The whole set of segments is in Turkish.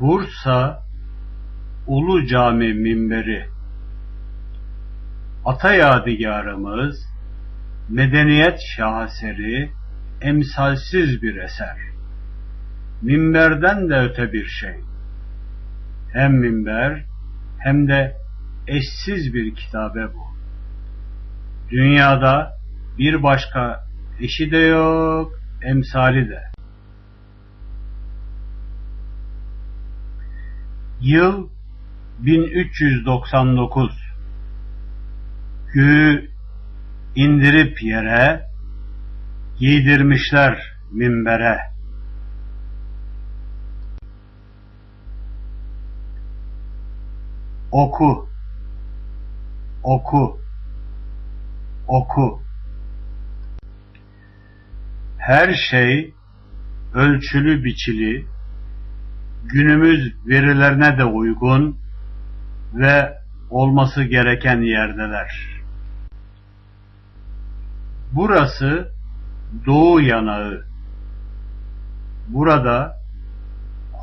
Bursa Ulu Cami minberi Ata yadigarımız, medeniyet şaheseri, emsalsiz bir eser. Minberden de öte bir şey. Hem minber hem de eşsiz bir kitabe bu. Dünyada bir başka eşi de yok, emsali de. Yıl 1399 Göğü indirip yere Giydirmişler minbere. Oku. Oku. Oku. Her şey ölçülü biçili günümüz verilerine de uygun ve olması gereken yerdeler. Burası doğu yanağı. Burada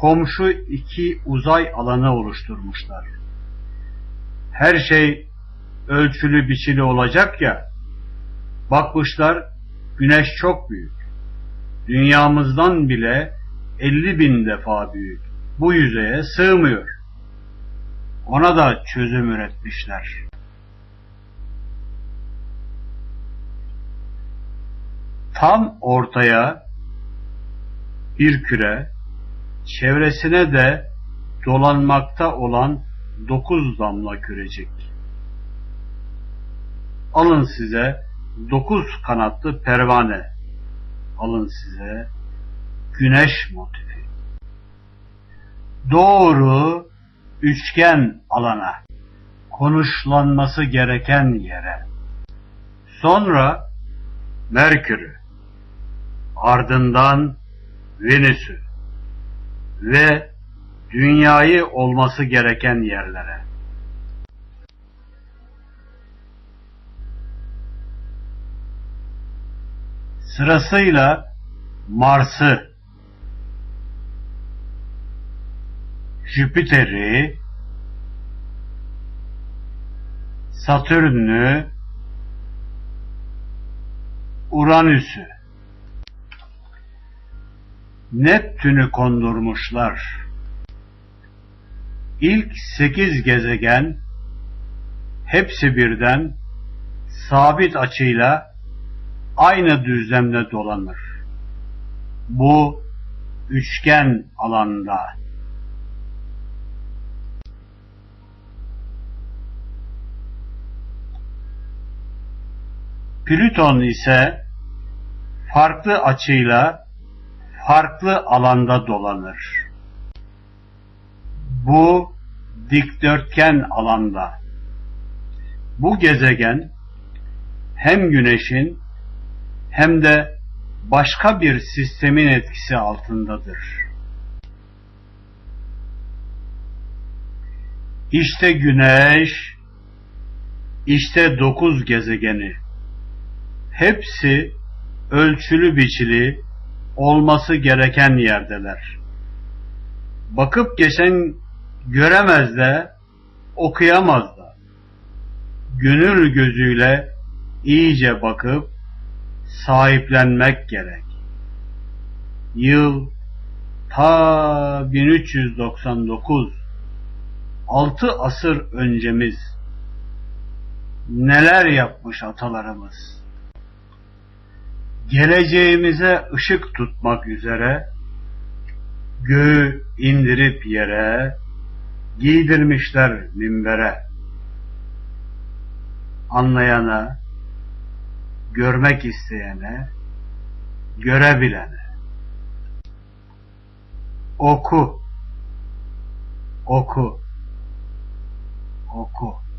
komşu iki uzay alanı oluşturmuşlar. Her şey ölçülü biçili olacak ya, bakmışlar güneş çok büyük. Dünyamızdan bile 50 bin defa büyük. Bu yüzeye sığmıyor. Ona da çözüm üretmişler. Tam ortaya bir küre, çevresine de dolanmakta olan dokuz damla kürecik. Alın size dokuz kanatlı pervane. Alın size güneş motifi. Doğru üçgen alana, konuşlanması gereken yere. Sonra Merkür'ü, ardından Venüs'ü ve dünyayı olması gereken yerlere. Sırasıyla Mars'ı, Jüpiter'i, Satürn'ü, Uranüs'ü, Neptün'ü kondurmuşlar. İlk sekiz gezegen hepsi birden sabit açıyla aynı düzlemde dolanır. Bu üçgen alanda. Plüton ise farklı açıyla farklı alanda dolanır. Bu dikdörtgen alanda. Bu gezegen hem Güneş'in hem de başka bir sistemin etkisi altındadır. İşte Güneş, işte dokuz gezegeni. Hepsi ölçülü biçili olması gereken yerdeler. Bakıp geçen göremez de okuyamaz da. Gönül gözüyle iyice bakıp sahiplenmek gerek. Yıl ta 1399 altı asır öncemiz neler yapmış atalarımız geleceğimize ışık tutmak üzere göğü indirip yere giydirmişler minbere. Anlayana görmek isteyene görebilene. Oku. Oku. Oku